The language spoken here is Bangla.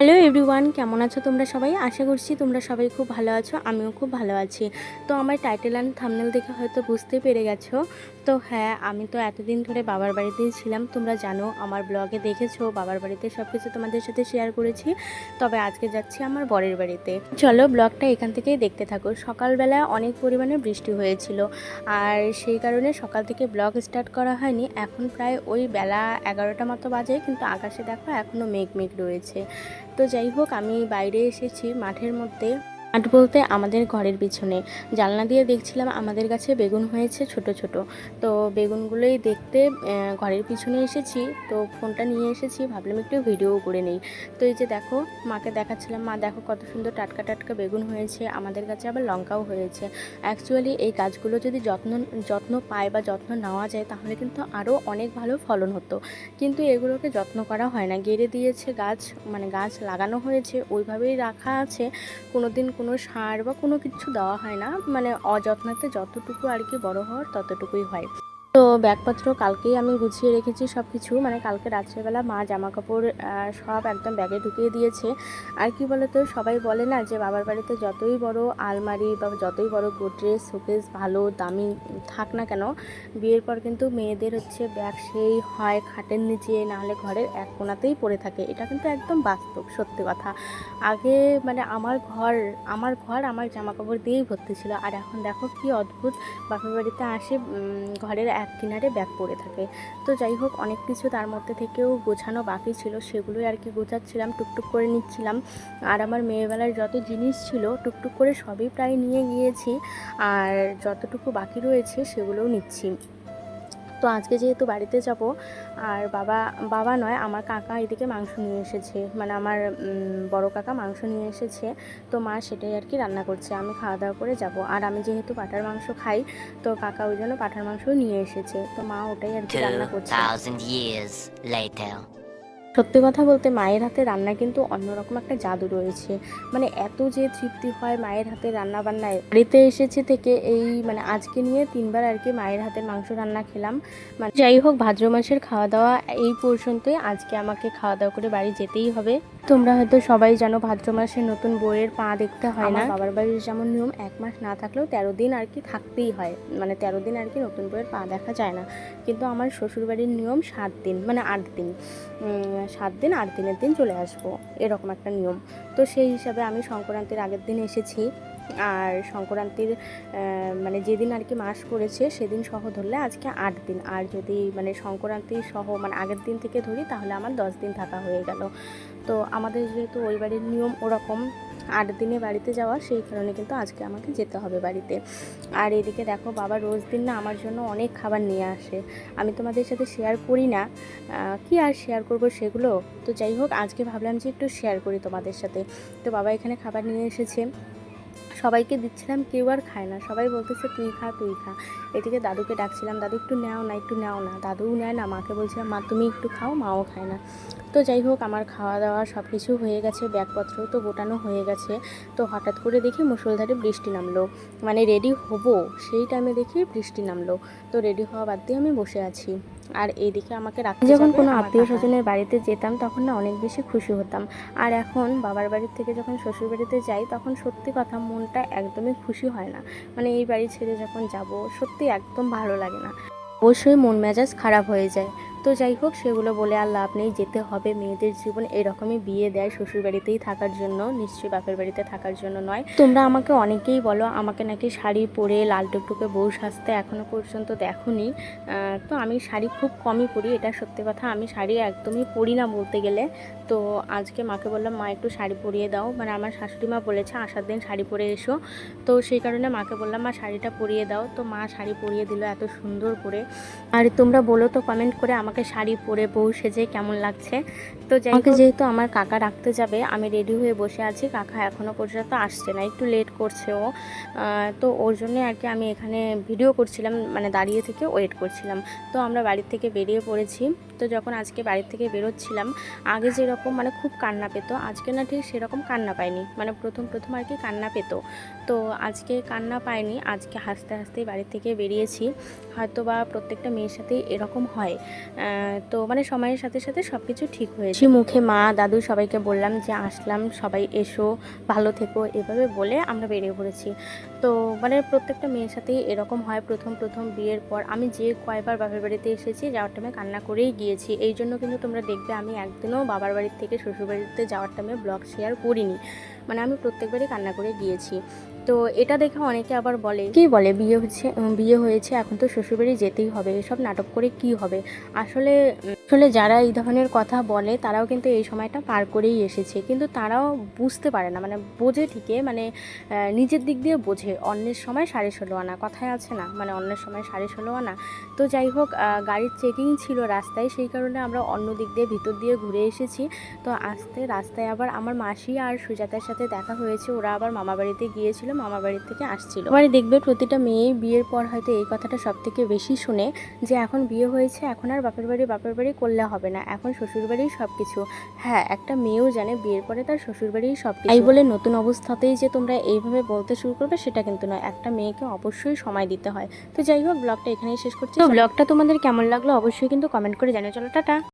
হ্যালো এভরিওয়ান, কেমন আছো তোমরা সবাই? আশা করছি তোমরা সবাই খুব ভালো আছো, আমিও খুব ভালো আছি। তো আমার টাইটেল অ্যান্ড থামনেল দেখে হয়তো বুঝতে পেরে গেছো। তো হ্যাঁ আমি তো এতদিন ধরে বাবার বাড়িতেই ছিলাম। তোমরা জানো, আমার ব্লগে দেখেছ, বাবার বাড়িতে সব কিছু তোমাদের সাথে শেয়ার করেছি। তবে আজকে যাচ্ছি আমার বরের বাড়িতে। চলো ব্লগটা এখান থেকেই দেখতে থাকো। সকালবেলা অনেক পরিমাণে বৃষ্টি হয়েছিল। আর সেই কারণে সকাল থেকে ব্লগ স্টার্ট করা হয়নি। এখন প্রায় ওই বেলা এগারোটা মতো বাজে, কিন্তু আকাশে দেখো এখনও মেঘ মেঘ রয়েছে। তো যাই হোক, আমি বাইরে এসেছি মাঠের মধ্যে। মাঠ বলতে আমাদের ঘরের পিছনে। জানলা দিয়ে দেখছিলাম আমাদের গাছে বেগুন হয়েছে ছোট ছোট। তো বেগুনগুলোই দেখতে ঘরের পিছনে এসেছি। তো ফোনটা নিয়ে এসেছি, ভাবলাম একটু ভিডিও করে নেই। তো এই যে দেখো, মাকে দেখাচ্ছিলাম, মা দেখো কত সুন্দর টাটকা টাটকা বেগুন হয়েছে। আমাদের কাছে আবার লঙ্কাও হয়েছে। অ্যাকচুয়ালি এই গাছগুলো যদি যত্ন যত্ন পায় বা যত্ন নেওয়া যায়, তাহলে কিন্তু আরও অনেক ভালো ফলন হতো। কিন্তু এগুলোকে যত্ন করা হয় না। গেড়ে দিয়েছে গাছ মানে গাছ লাগানো হয়েছে, ওইভাবেই রাখা আছে। কোনো দিন কোনো সার বা কোনো কিছু দেওয়া হয় না। মানে অযত্নতে যতটুকু আর কি বড়ো হওয়ার ততটুকুই হয়। তো ব্যাগপত্র কালকেই আমি গুছিয়ে রেখেছি সব কিছু মানে কালকে রাত্রেবেলা মা জামা কাপড় সব একদম ব্যাগে ঢুকিয়ে দিয়েছে। আর কি বলতো, সবাই বলে না যে বাবার বাড়িতে যতই বড় আলমারি বা যতই বড় গোদরেজ শোকেস ভালো, দামি থাক না কেন, বিয়ের পর কিন্তু মেয়েদের হচ্ছে ব্যাগ সেই হয় খাটের নিচে নাহলে ঘরের এক কোণাতেই পড়ে থাকে। এটা কিন্তু একদম বাস্তব, সত্যি কথা। আগে মানে আমার ঘর আমার ঘর আমার জামা কাপড় দিয়েই ভর্তি ছিল। আর এখন দেখো কি অদ্ভুত, বাপের বাড়িতে আসে ঘরের এক কিনারে ব্যাগ পড়ে থাকে। তো যাই হোক, অনেক কিছু তার মধ্যে থেকেও গোছানো বাকি ছিল, সেগুলোই আর কি গোছাচ্ছিলাম, টুকটুক করে নিচ্ছিলাম। আর আমার মেয়েবেলার যত জিনিস ছিল, টুকটুক করে সবই প্রায় নিয়ে গিয়েছি। আর যতটুকু বাকি রয়েছে, সেগুলোও নিচ্ছি। তো আজকে যেহেতু বাড়িতে যাব আর বাবা বাবা নয় আমার কাকা এদিকে মাংস নিয়ে এসেছে। মানে আমার বড় কাকা মাংস নিয়ে এসেছে তো মা সেটাই আর কি রান্না করছে। আমি খাওয়া দাওয়া করে যাব। আর আমি যেহেতু পাঠার মাংস খাই তো কাকা ওই জন্য পাঠার মাংস নিয়ে এসেছে। তো মা ওটাই আর কি রান্না করছে। 2000 years later. সত্যি কথা বলতে মায়ের হাতে রান্না কিন্তু অন্যরকম একটা জাদু রয়েছে। মানে এত যে তৃপ্তি হয় মায়ের হাতে রান্না বান্নায় বাড়িতে এসেছে থেকে এই মানে আজকে নিয়ে তিনবার আর কি মায়ের হাতের মাংস রান্না খেলাম। মানে যাই হোক, ভাদ্র মাসের খাওয়া দাওয়া এই পর্যন্তই। আজকে আমাকে খাওয়া দাওয়া করে বাড়ি যেতেই হবে। তোমরা হয়তো সবাই জানো ভাদ্র মাসে নতুন বইয়ের পা দেখতে হয় না। বাবার বাড়ির যেমন নিয়ম এক মাস না থাকলেও তেরো দিন আর কি থাকতেই হয়। মানে তেরো দিন আর কি নতুন বইয়ের পা দেখা যায় না। কিন্তু আমার শ্বশুর বাড়ির নিয়ম সাত দিন মানে আট দিন। সাত দিন আট দিনের দিন চলে আসব এরকম একটা নিয়ম। তো সেই হিসাবে আমি সংক্রান্তির আগের দিন এসেছি। আর সংক্রান্তির মানে যেদিন আর কি মাস পড়েছে সেদিন সহ ধরলে আজকে আট দিন। আর যদি মানে সংক্রান্তি সহ মানে আগের দিন থেকে ধরি তাহলে আমার দশ দিন থাকা হয়ে গেল। তো আমাদের যেহেতু ওই বাড়ির নিয়ম ওরকম, আট দিনে বাড়িতে যাওয়া সেই কারণে কিন্তু আজকে আমাকে যেতে হবে বাড়িতে। আর এদিকে দেখো বাবা রোজ দিন না আমার জন্য অনেক খাবার নিয়ে আসে। আমি তোমাদের সাথে শেয়ার করি না। কি আর শেয়ার করব সেগুলো? তো যাই হোক, আজকে ভাবলাম যে একটু শেয়ার করি তোমাদের সাথে। তো বাবা এখানে খাবার নিয়ে এসেছে। সবাইকে দিচ্ছিলাম, কেউ আর খায় না। সবাই বলতেছে, তুই খা তুই খা। এদিকে দাদুকে ডাকছিলাম, দাদু, একটু নেও না, একটু নেও না। দাদুও নেয় না, মাকে বলছিলাম, মা, তুমি একটু খাও, মাও খায় না। তো যাই হোক, আমার খাওয়া দাওয়া সব কিছু হয়ে গেছে ব্যাগপত্র তো গোটানো হয়ে গেছে। তো হঠাৎ করে দেখি মুসলধারে বৃষ্টি নামলো। মানে রেডি হব, সেই টাইমে দেখি বৃষ্টি নামলো। তো রেডি হওয়া বাদ দিয়ে আমি বসে আছি। আর এইদিকে আমাকে রাখতে যখন কোনো আত্মীয় স্বজনের বাড়িতে যেতাম তখন না অনেক বেশি খুশি হতাম। আর এখন বাবার বাড়ির থেকে যখন শ্বশুর বাড়িতে যাই তখন সত্যি কথা মনটা একদমই খুশি হয় না। মানে এই বাড়ি ছেড়ে যখন যাব সত্যি একদম ভালো লাগে না। অবশ্যই মন মেজাজ খারাপ হয়ে যায়। তো যাই হোক, সেগুলো বলে আর লাভ নেই, যেতে হবে। মেয়েদের জীবন এরকমই বিয়ে দেয় শ্বশুর বাড়িতেই থাকার জন্য, নিশ্চয়ই বাপের বাড়িতে থাকার জন্য নয়। তোমরা আমাকে অনেকেই বলো, আমাকে নাকি শাড়ি পরে লাল টুকটুকে বউ সাজতে এখনও পর্যন্ত দেখোনি। তো আমি শাড়ি খুব কমই পরি, এটা সত্যি কথা। আমি শাড়ি একদমই পরি না বলতে গেলে। তো আজকে মাকে বললাম, মা, একটু শাড়ি পরিয়ে দাও। মানে আমার শাশুড়ি মা বলেছে, আসার দিন শাড়ি পরে এসো। তো সেই কারণে মাকে বললাম, মা, শাড়িটা পরিয়ে দাও। তো মা শাড়ি পরিয়ে দিল এত সুন্দর করে। আর তোমরা বলো তো কমেন্ট করে আমাকে শাড়ি পরে বউ সেজে কেমন লাগছে। তো যাই আমাকে যেহেতু আমার কাকা রাখতে যাবে আমি রেডি হয়ে বসে আছি। কাকা এখনও পর্যন্ত আসছে না একটু লেট করছে ও। তো ওর জন্য আর কি আমি এখানে ভিডিও করছিলাম মানে দাঁড়িয়ে থেকে ওয়েট করছিলাম। তো আমরা বাড়ির থেকে বেরিয়ে পড়েছি। তো যখন আজকে বাড়ির থেকে বেরোচ্ছিলাম আগে যেরকম মানে খুব কান্না পেতো আজকে না ঠিক সেরকম কান্না পায়নি মানে প্রথম প্রথম আর কি কান্না পেতো। তো আজকে কান্না পায়নি আজকে হাসতে হাসতেই বাড়ি থেকে বেরিয়েছি। হয়তো বা প্রত্যেকটা মেয়ের সাথে এরকম হয়। তো মানে সময়ের সাথে সাথে সব কিছু ঠিক হয়েছে মুখে মা, দাদু সবাইকে বললাম যে, আসলাম, সবাই এসো, ভালো থেকো। এভাবে বলে আমরা বেরিয়ে পড়েছি। তো মানে প্রত্যেকটা মেয়ের সাথেই এরকম হয়। প্রথম প্রথম বিয়ের পর আমি যে কয়বার বাপের বাড়িতে এসেছি, যাওয়ার টাইমে কান্না করেই গিয়েছি। এই জন্য কিন্তু তোমরা দেখবে আমি একদিনও বাবার বাড়ির থেকে শ্বশুরবাড়িতে যাওয়ার টাইমে ব্লগ শেয়ার করিনি। মানে আমি প্রত্যেকবারই কান্না করে গিয়েছি। তো এটা দেখে অনেকে আবার বলে, কি বলে? বিয়ে হচ্ছে বিয়ে হয়েছে, এখন তো শ্বশুরবাড়ি যেতেই হবে। এসব নাটক করে কি হবে? আসলে আসলে যারা এই ধরনের কথা বলে, তারাও কিন্তু এই সময়টা পার করেই এসেছে। কিন্তু তারাও বুঝতে পারে না। মানে বোঝে ঠিকই মানে নিজের দিক দিয়ে বোঝে। অন্যের সময় সাড়ে ষোলো আনা, কথায় আছে না? মানে অন্যের সময় সাড়ে ষোলো আনা। তো যাই হোক গাড়ির চেকিং ছিল রাস্তায়, সেই কারণে আমরা অন্য দিক দিয়ে, ভিতর দিয়ে ঘুরে এসেছি। তো আসতে রাস্তায় আবার আমার মাসি আর সুজাতার সাথে দেখা হয়েছে। ওরা আবার মামা বাড়িতে গিয়েছিল, মামা বাড়ি থেকে আসছিল। মানে দেখবে প্রতিটা মেয়ে বিয়ের পর হয়তো এই কথাটা সব থেকে বেশি শুনে যে এখন বিয়ে হয়েছে, এখন আর বাপের বাড়ি বাপের বাড়ি করলে হবে না। এখন শ্বশুর বাড়িই সব কিছু হ্যাঁ একটা মেয়েও জানে বিয়ের পরে তার শ্বশুর বাড়িই সব কিছু এই বলে নতুন অবস্থাতেই যে তোমরা এইভাবে বলতে শুরু করবে, সেটা কিন্তু নয় একটা মেয়েকে অবশ্যই সময় দিতে হয়। তো যাই হোক ব্লগটা এখানেই শেষ করছি। ব্লগটা তোমাদের কেমন লাগল অবশ্যই কিন্তু কমেন্ট করে জানিয়ে চলো টাটা।